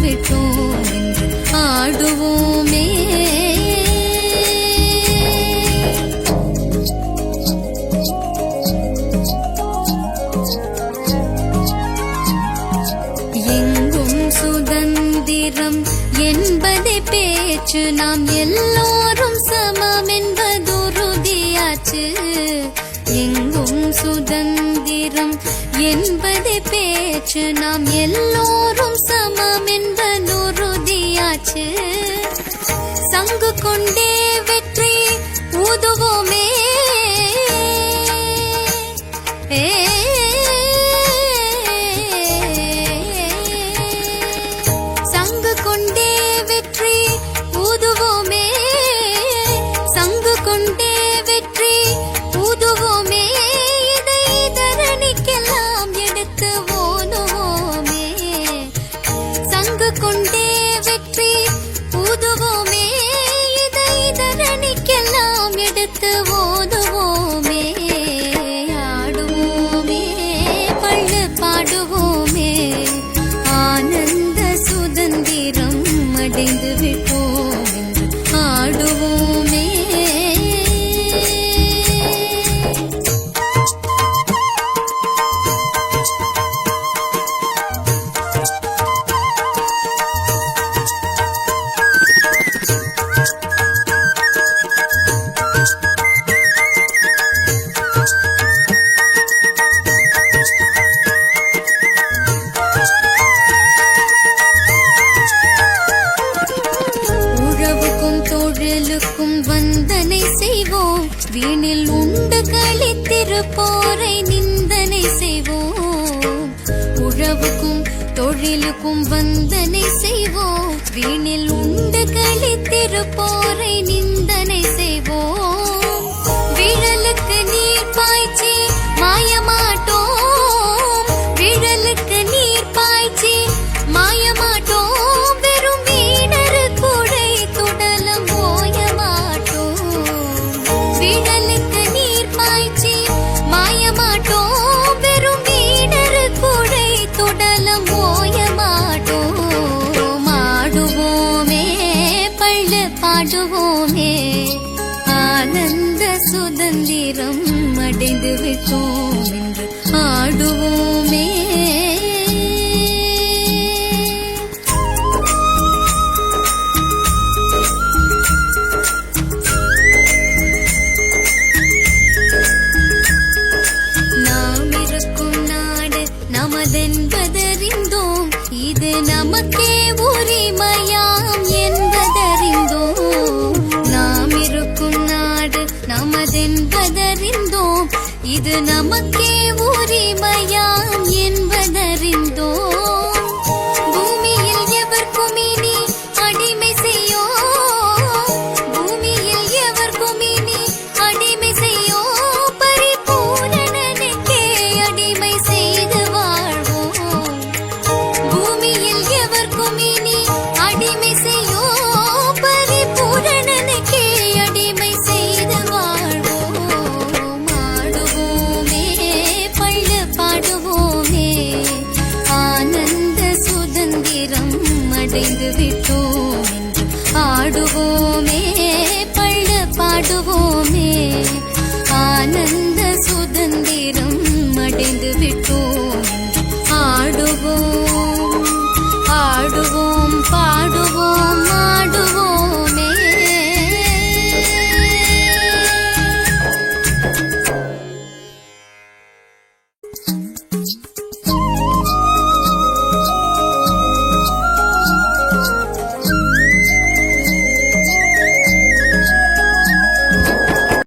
விட்டோம் என்று ஆடுவோமே எங்கும் சுதந்திரம் என்பதை பேச்சு நாம் எல்லோரும் சமம் என்பதுறுதியாச்சு எங்கும் சுதந்திரம் என்பதை பேச்சு நாம் எல்லோரும் சங்கு கொண்டே வெற்றி ஊதுவோமே. சங்கு கொண்டே வெற்றி ஊதுவோமே. சங்கு கொண்டே வெற்றி ஊதுவோமே. இதை தரணிக்கெல்லாம் எடுத்து சங்கு கொண்டே தரணிக்கெல்லாம் தொழிலுக்கும் வந்தனை செய்வோம். வீணில் உண்டு களித்திருப்போரை நிந்தனை செய்வோம். உழவுக்கும் தொழிலுக்கும் வந்தனை செய்வோம். வீணில் உண்டு களித்திருப்போரை நிந்த ஆனந்த சுதந்திரம் அடைந்து விட்டோம் என்று ஆடுவோமே. நமதென்பதறிந்தோம். இது நமக்கே உரிமையா? இது நமக்கே உரிமையாம் என்பதறிந்தோம். அடைந்து விட்டோம்